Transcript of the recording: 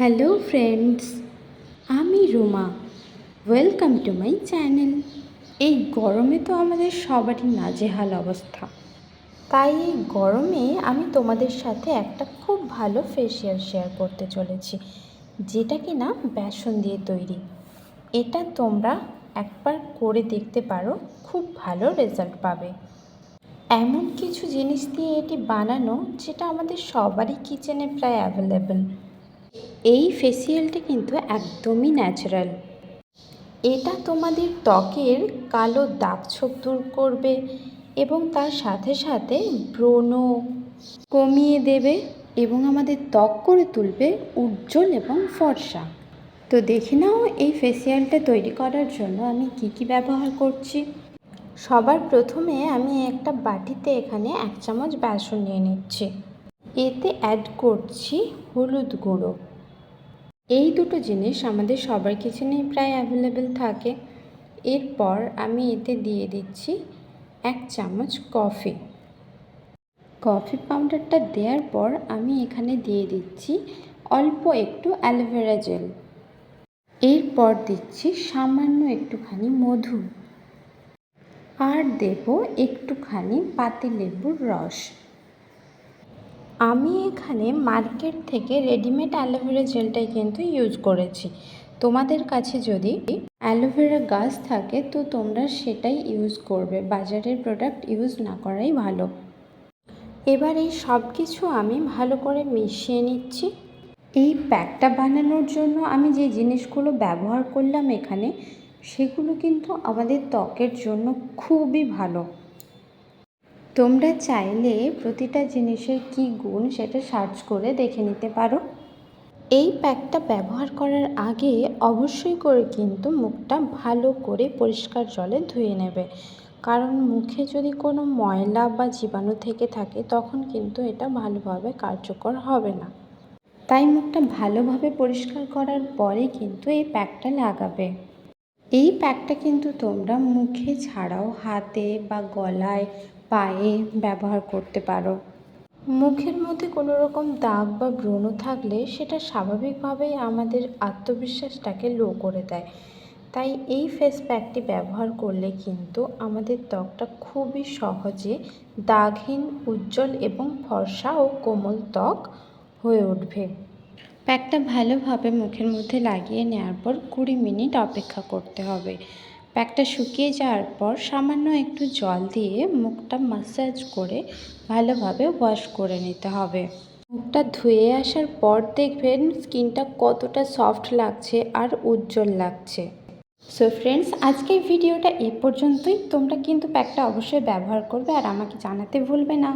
Hello friends আমি Roma. Welcome to my channel এই গরমে তো আমাদের সবারই নাজেহাল অবস্থা। তাই এই গরমে আমি তোমাদের সাথে একটা খুব ভালো ফেসিয়াল শেয়ার করতে চলেছি, যেটা কি না বেসন দিয়ে তৈরি। এটা তোমরা একবার করে দেখতে পারো, খুব ভালো রেজাল্ট পাবে। এমন কিছু জিনিস দিয়ে এটি বানানো, যেটা আমাদের সবারই কিচেনে প্রায় অ্যাভেলেবেল এই ফেসিয়ালটা কিন্তু একদমই ন্যাচারাল এটা তোমাদের ত্বকের কালো দাগ ছোপ দূর করবে এবং তার সাথে সাথে ব্রণ কমিয়ে দেবে এবং আমাদের ত্বক করে তুলবে উজ্জ্বল এবং ফর্সা। তো দেখে নাও এই ফেসিয়ালটা তৈরি করার জন্য আমি কি কি ব্যবহার করছি। সবার প্রথমে আমি একটা বাটিতে এখানে এক চামচ বেসন নিয়ে নিচ্ছি। এতে অ্যাড করছি হলুদ গুঁড়ো। এই দুটো জিনিস আমাদের সবার কিচেনেই প্রায় অ্যাভেলেবেল থাকে। এরপর আমি এতে দিয়ে দিচ্ছি এক চামচ কফি কফি পাউডারটা দেওয়ার পর আমি এখানে দিয়ে দিচ্ছি অল্প একটু অ্যালোভেরা জেল এরপর দিচ্ছি সামান্য একটুখানি মধু। আর দেব একটুখানি পাতিলেবুর রস। আমি এখানে মার্কেট থেকে রেডিমেড অ্যালোভেরা জেলটাই কিন্তু ইউজ করেছি। তোমাদের কাছে যদি অ্যালোভেরা গাছ থাকে, তো তোমরা সেটাই ইউজ করবে। বাজারের প্রোডাক্ট ইউজ না করাই ভালো। এবার এই সব কিছু আমি ভালো করে মিশিয়ে নিচ্ছি। এই প্যাকটা বানানোর জন্য আমি যে জিনিসগুলো ব্যবহার করলাম এখানে, সেগুলো কিন্তু আমাদের ত্বকের জন্য খুবই ভালো। তোমরা চাইলে প্রতিটা জিনিসের কি গুণ সেটা সার্চ করে দেখে নিতে পারো। এই প্যাকটা ব্যবহার করার আগে অবশ্যই করে কিন্তু মুখটা ভালো করে পরিষ্কার জলে ধুয়ে নেবে। কারণ মুখে যদি কোনো ময়লা বা জীবাণু থেকে থাকে, তখন কিন্তু এটা ভালোভাবে কার্যকর হবে না। তাই মুখটা ভালোভাবে পরিষ্কার করার পরে কিন্তু এই প্যাকটা লাগাবে। এই প্যাকটা কিন্তু তোমরা মুখে ছাড়াও হাতে বা গলায়, পায়ে ব্যবহার করতে পারো। মুখের মধ্যে কোনো রকম দাগ বা ব্রণ থাকলে সেটা স্বাভাবিকভাবেই আমাদের আত্মবিশ্বাসটাকে লো করে দেয়। তাই এই ফেস প্যাকটি ব্যবহার করলে কিন্তু আমাদের ত্বকটা খুবই সহজে দাগহীন, উজ্জ্বল এবং ফর্সা ও কোমল ত্বক হয়ে উঠবে। প্যাকটা ভালোভাবে মুখের মধ্যে লাগিয়ে নেওয়ার পর কুড়ি মিনিট অপেক্ষা করতে হবে। প্যাকটা শুকিয়ে যাওয়ার পর সামান্য একটু জল দিয়ে মুখটা মাসাজ করে ভালোভাবে ওয়াশ করে নিতে হবে। মুখটা ধুয়ে আসার পর দেখবেন স্কিনটা কতটা সফট লাগছে আর উজ্জ্বল লাগছে। সো ফ্রেন্ডস আজকের ভিডিওটা এ পর্যন্তই। তোমরা কিন্তু প্যাকটা অবশ্যই ব্যবহার করবে আর আমাকে জানাতে ভুলবে না।